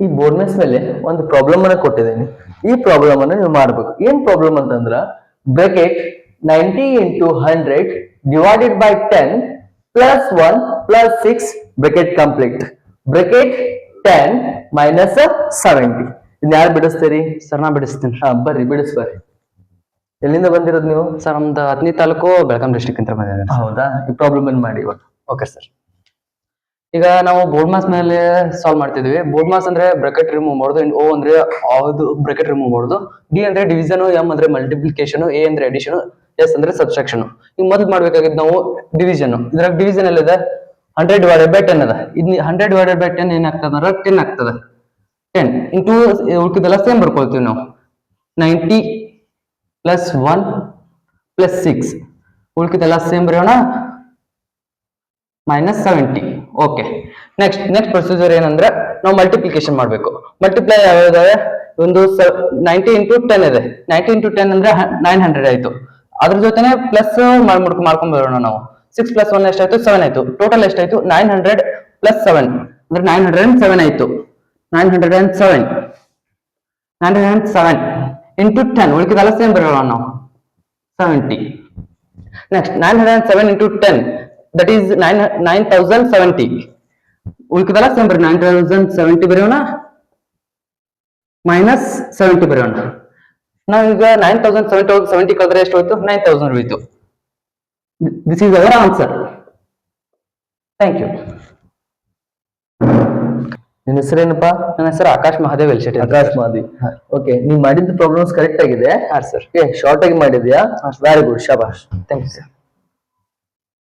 ಈ ಬೋರ್ಡ್ನೆಸ್ ಮೇಲೆ ಒಂದು ಪ್ರಾಬ್ಲಮ್ ಅನ್ನ ಕೊಟ್ಟಿದ್ದೀನಿ. ಈ ಪ್ರಾಬ್ಲಮ್ ಅನ್ನ ನೀವು ಮಾಡ್ಬೇಕು ಏನ್ ಪ್ರಾಬ್ಲಮ್ ಅಂತಂದ್ರ bracket ninety into hundred divided by ten plus one plus six bracket complete bracket ten minus seventy in ಯಾರು ಬಿಡಿಸ್ತೀರಿ? ಸರ್ ನಾ ಬಿಡಿಸ್ತೀನಿ. ಹಾ ಬರ್ರಿ ಬಿಡಿಸ್ ಬರ್ರಿ. ಎಲ್ಲಿಂದ ಬಂದಿರೋದು ನೀವು? ಸರ್ ನಮ್ದು ಹತ್ತನೇ ತಾಲೂಕು ಬೆಳಗಾಂ ಡಿಸ್ಟಿಕ್ ಅಂತ ಬಂದಿದ್ದೀನಿ ಹೌದಾ? ಈ ಪ್ರಾಬ್ಲಮ್ ಏನ್ ಮಾಡಿ ಇವಾಗ? ಓಕೆ ಸರ್ ಈಗ ನಾವು ಬೋರ್ಡ್ ಮಾಸ್ ಮೇಲೆ ಸಾಲ್ವ್ ಮಾಡ್ತಿದ್ವಿ. ಬೋರ್ಡ್ ಮಾಸ್ ಅಂದ್ರೆ ಬ್ರಕೆಟ್ ರಿಮೂವ್ ಮಾಡೋದು ಓ ಅಂದ್ರೆ ಅದು ಬ್ರಕೆಟ್ ರಿಮೂವ್ ಮಾಡೋದು? ಡಿ ಅಂದ್ರೆ ಡಿವಿಷನ್ ಎಂ ಅಂದ್ರೆ ಮಲ್ಟಿಪ್ಲಿಕೇಶನ್ ಎ ಅಂದ್ರೆ ಅಡಿಷನ್ ಎಸ್ ಅಂದ್ರೆ ಸಬ್ಸ್ಟ್ರಾಕ್ಷನ್ ಈಗ ಮೊದಲು ಮಾಡ್ಬೇಕಾಗಿದ್ದು ನಾವು ಡಿವಿಷನ್ ಇದ್ರಾಗ ಡಿವಿಷನ್ ಎಲ್ಲಿದೆ? ಹಂಡ್ರೆಡ್ ಡಿವೈಡೆಡ್ ಬೈ ಟೆನ್ ಅದ ಇದ್ ಹಂಡ್ರೆಡ್ ಡಿವೈಡೆಡ್ ಬೈ ಟೆನ್ ಏನಾಗ್ತದ ಅಂದ್ರೆ ಟೆನ್ ಆಗ್ತದ. ಟೆನ್ ಇಂಟು ಉಳ್ಕಿದೆಲ್ಲ ಸೇಮ್ ಬರ್ಕೊಳ್ತೀವಿ ನಾವು. Ninety plus one plus six ಉಳ್ಕಿದೆಲ್ಲ same ಬರೆಯೋಣ. Minus seventy okay next next procedure ಏನಂದ್ರೆ ನಾವು ಮಲ್ಟಿಪ್ಲಿಕೇಶನ್ ಮಾಡಬೇಕು. ಮಲ್ಟಿಪ್ಲೈ ಯಾವ್ಯಾವ ಒಂದು ನೈಂಟಿ ಇಂಟು ಟೆನ್ ಇದೆ. ನೈಂಟಿ ಇಂಟು ಟೆನ್ ಅಂದ್ರೆ ನೈನ್ ಹಂಡ್ರೆಡ್ ಆಯ್ತು. ಅದ್ರ ಜೊತೆನೆ ಪ್ಲಸ್ ಮಾಡ್ಬಿಟ್ಟು ಮಾಡ್ಕೊಂಡ್ ಬರೋಣ ನಾವು. ಸಿಕ್ಸ್ ಪ್ಲಸ್ ಒನ್ ಎಷ್ಟಾಯ್ತು? ಸೆವೆನ್ ಆಯ್ತು. ಟೋಟಲ್ ಎಷ್ಟಾಯ್ತು? ನೈನ್ ಹಂಡ್ರೆಡ್ ಪ್ಲಸ್ ಸೆವೆನ್ ಅಂದ್ರೆ ನೈನ್ ಹಂಡ್ರೆಡ್ ಅಂಡ್ ಸೆವೆನ್ ಆಯ್ತು. Nine hundred and seven nine hundred and seven into ten ಉಳಿಕಿದೆಲ್ಲ same ಬರೋಣ ನಾವು. Seventy next nine hundred and seven into ten that is nine nine thousand seventy ಉಳ್ಕದಲ್ಲ same ಬರೀ nine thousand seventy ಬರೆಯೋಣ. Minus seventy ಬರೆಯೋಣ. ನಾವೀಗ nine thousand seventy ಹೋಗಿ seventy ಕಳೆದ್ರೆ ಎಷ್ಟು ಹೋಯ್ತು? ನೈನ್ ತೌಸಂಡ್ ಹೋಯ್ತು. This is our answer thank you ನಿನ್ನ ಹೆಸರೇನಪ್ಪ ನನ್ನ ಹೆಸರು ಆಕಾಶ್ ಮಹಾದೇವ್ ಎಲ್ ಶೆಟ್ಟಿ ಆಕಾಶ್ ಮಹಾದೇವ್. ಓಕೆ ನೀವು ಮಾಡಿದ ಪ್ರಾಬ್ಲಮ್ಸ್ ಕರೆಕ್ಟ್ ಆಗಿದೆ. ಹಾ ಸರ್ ಶಾರ್ಟ್ ಆಗಿ ಮಾಡಿದ್ಯಾ? ವೆರಿ ಗುಡ್ ಶಬಾಷ್. Thank you sir